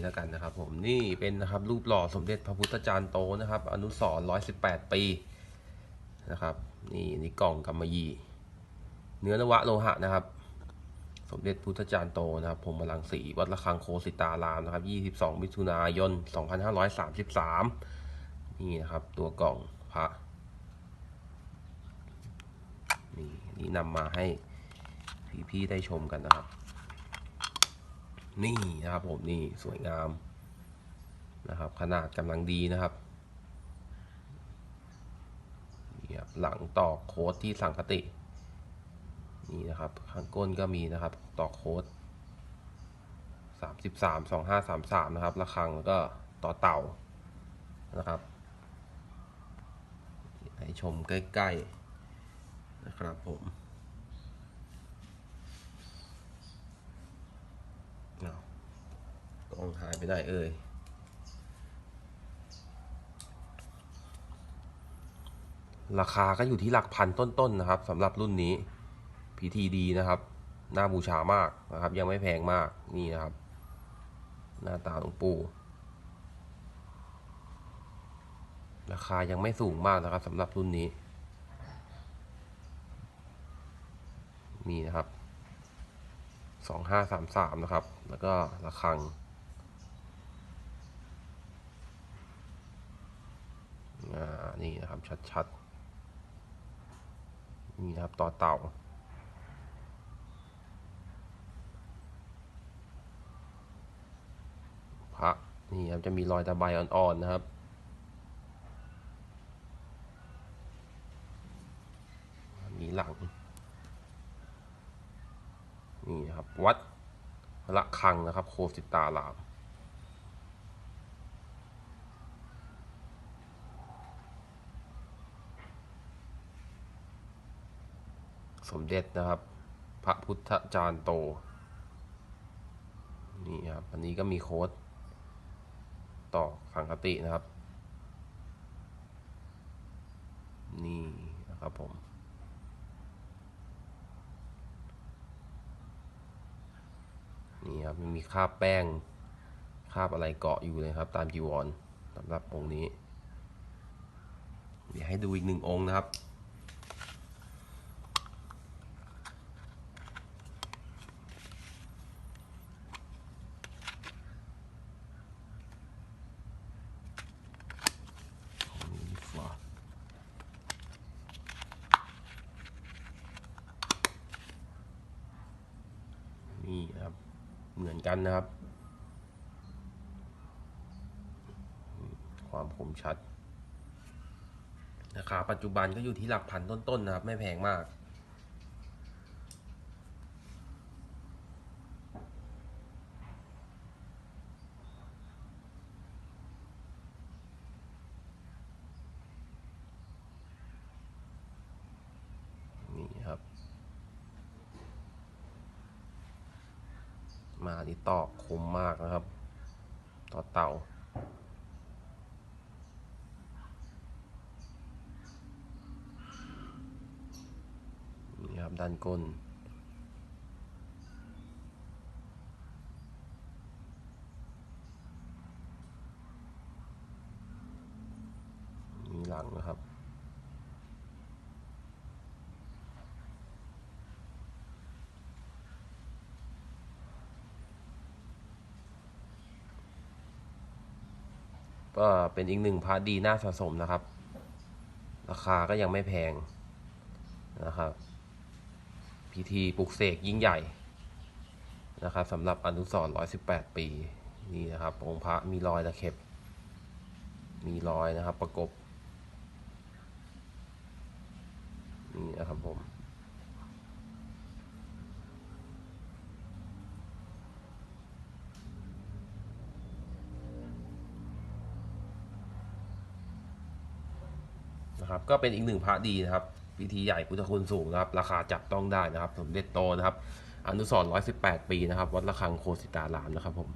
นี้แล้วกันนะครับ ผมนี่เป็นนะครับรูปหล่อสมเด็จพระพุทธจารย์โตนะครับ อนุสรณ์118ปีนะครับ นี่นี่กล่องกำมะหยี่เนื้อนวะโลหะนะครับ สมเด็จพุทธจารย์โตนะครับพรมลังสีวัดระฆังโคสิตารามนะครับ 22 มิถุนายน 2533 นี่นะครับ ตัวกล่องพระนี่นี่นำมาให้พี่ๆได้ชมกันนะครับ นี่นะครับผมนี่สวยงามนะครับ ขนาดกำลังดีนะครับนี่ครับหลังต่อโค้ดที่สังคติ นี่นะครับข้างก้นก็มีนะครับต่อโค้ดสามสิบสามสองห้าสามสามนะครับระฆังแล้วก็ต่อเต่านะครับให้ชมใกล้ ๆ นะครับผมเอากล้อง หายไปได้เอ่ยราคาก็อยู่ที่หลักพันต้นๆนะครับสำหรับรุ่นนี้พีทีดีนะครับน้าบูชามากนะครับ ยังไม่แพงมากนี่นะครับ หน้าตาหลวงปู่ราคายังไม่สูงมากนะครับสำหรับรุ่นนี้ มีนะครับสองห้าสามสามนะครับ แล้วก็ระฆัง อ่า นี่นะครับ ชัดๆ นี่นะครับต่อเต่า พระ นี่ครับ จะมีรอยตะไบอ่อนๆนะครับมีหลัง นี่นะครับ วัดละคังนะครับ โคสิตาราม สมเด็จนะครับ พระพุทธจารย์โต นี่ครับ อันนี้ก็มีโค้ดต่อสังคตินะครับ นี่นะครับผม นี่ครับมันมีคราบแป้งคราบอะไรเกาะอยู่เลยครับ ตามจีวรสำหรับองค์นี้ เดี๋ยวให้ดูอีกหนึ่งองค์นะครับ ของนี้ดีกว่านี่นะครับ เหมือนกันนะครับ ความคมชัดราคาปัจจุบันก็อยู่ที่หลักพันต้นๆนะครับ ไม่แพงมาก นี่ครับ มาที่ตอกคมมากนะครับ ต่อเต่านี่ครับด้านก้นมีหลังนะครับ ก็เป็นอีกหนึ่งพาร์ทดีน่าสะสมนะครับ ราคาก็ยังไม่แพงนะครับ พิธีปลุกเสกยิ่งใหญ่นะครับสำหรับอนุสรณ์118ปีนี่นะครับองค์พระมีรอยตะเข็บ มีรอยนะครับประกบนี่นะครับผม นะครับ ก็เป็นอีกหนึ่งพระดีนะครับพิธีใหญ่พุทธคุณสูงนะครับ ราคาจับต้องได้นะครับ สมเด็จโตนะครับ อนุสรณ์118ปีนะครับ วัดระฆังโคสิตารามนะครับผม